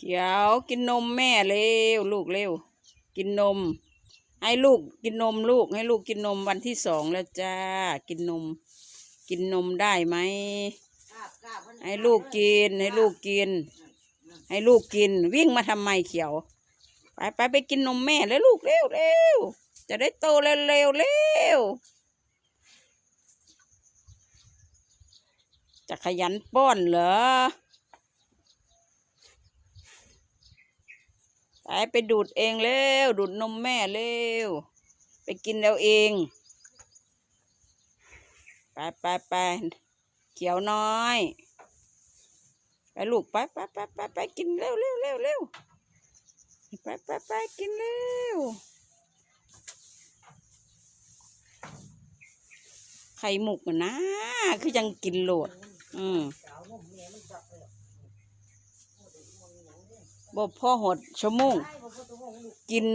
ขียวกินนมแม่เร็วลูกเร็ว กินนม ให้ลูกกินนมลูกให้ลูกกินนมวันที่สองแล้วจ้า กินนม กินนมได้ไหมให้ลูกกินให้ลูกกิน ให้ลูกกิน วิ่งมาทำไมเขียว ไปไปไปกินนมแม่เลยลูกเร็วเร็วจะได้โตเร็วเร็วเร็วจะขยันป้อนเหรอ ไปไปดูดเองเร็วดูดนมแม่เร็วไปกินเอาเอง ไปไปไปเขียวน้อย ไปลูกไปไปไปไปไปกินเร็วเร็วเร็วเร็วไปไปไปกินเร็วไข่หมุกอะนะคือยังกินโหลด อืม บ่พ่อหดชั่วโมงกิน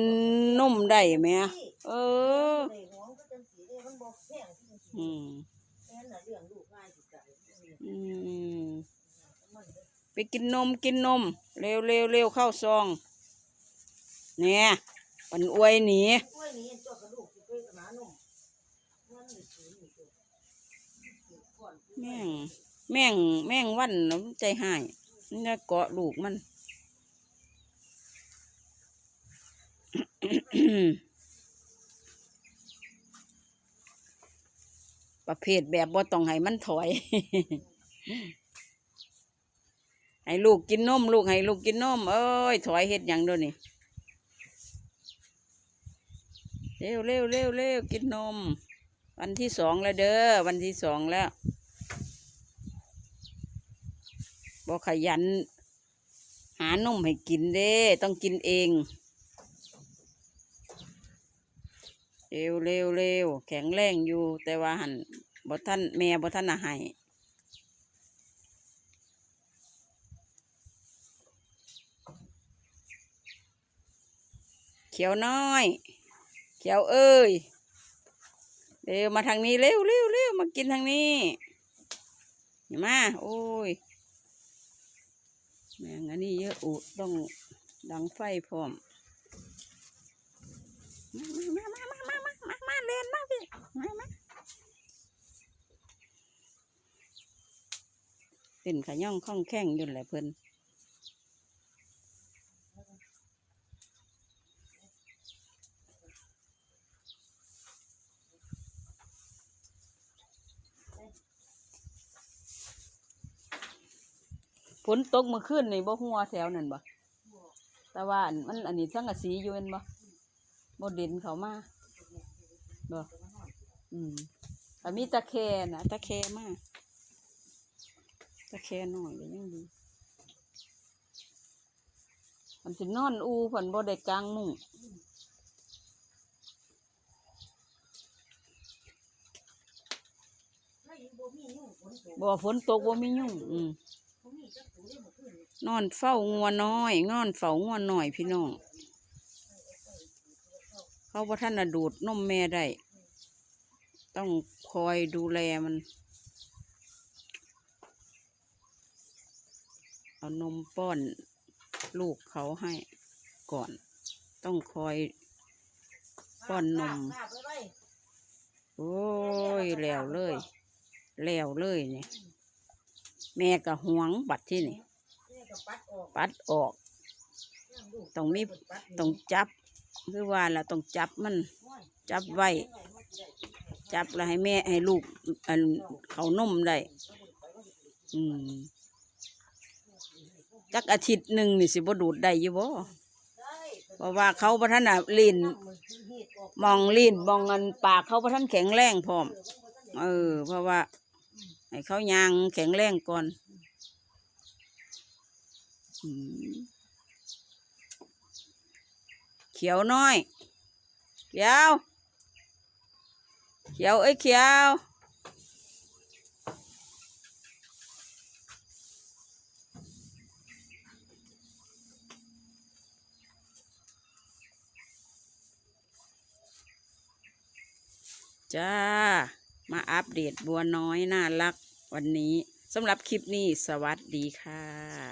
นมได้ไหมอะเอออืมอืมไปกินนมกินนม เร็วเร็วเร็วเข้าซอง เนี่ยปันอวยหนีแม่ง แม่ง แม่งวันน้ำใจหายนจะเกาะลูกมัน ประเภทแบบบ่ต้องให้มันถอย ให้ลูกกินนมลูกให้ลูกกินนมเอ้ยถอยเฮ็ดหยังด้วยนี่เร็วเร็วเร็วเร็วกินนม วันที่สองแล้วเด้อวันที่สองแล้วบอขยัน หานมให้กินเด้ ต้องกินเอง เร็วเร็วเร็วแข็งแรงอยู่ แต่ว่าหันบท่านแม่บท่านอาให้เขียวน้อย เขียวเอ้ยเร็วมาทางนี้เร็วเร็วเร็วมากินทางนี้อย่ามาโอ้ยแมงอันนี้เยอะอุต้องดังไฟพร้อมมามามา เล่นมาพี่มามาเป็นขย่องข้องแข้งอยู่แหละเพิ่นฝนตกเมื่อคืนนี่บ่หัวแถวนั่นบ่แต่ว่ามันอันนี้สังกะสีอยู่เห็นบ่บ่เด่นเขามา บ่อืมแต่มีตะแคนะตะแคมากตะแคหน่อยก็ยังดีมันสินอนอูเพิ่นบ่ได้กลางมุ้งบ่ฝนตกบ่มียุ่งอืมนอนเฝ้างัวน้อย นอนเฝ้างัวน้อยพี่น้อง เขาว่าท่านน่ะดูดนมแม่ได้ ต้องคอยดูแลมัน เอานมป้อนลูกเขาให้ก่อน ต้องคอยป้อนนม โอ้ยแล้วเลยแล้วเลยเนี่ยแม่ก็หวงบัดที่นี่ ปัดออก ต้องมีต้องจับ คือว่าละต้องจับมันจับไว้ จับแล้วให้แม่ให้ลูกอันเขานมได้อืมจักอาทิตย์หนึ่งนี่สิบ่ดูดได้ยู่บ่เพราะว่าเขาประท่านอะลีนมองลีนมองเงินปากเขาประท่านแข็งแรงพร้อม เออ เพราะว่าให้เขายางแข็งแรงก่อน อืม เขียวน้อย เขียว เขียวเอ้ยเขียว จ้า มาอัปเดตบัวน้อยน่ารักวันนี้สำหรับคลิปนี้สวัสดีค่ะ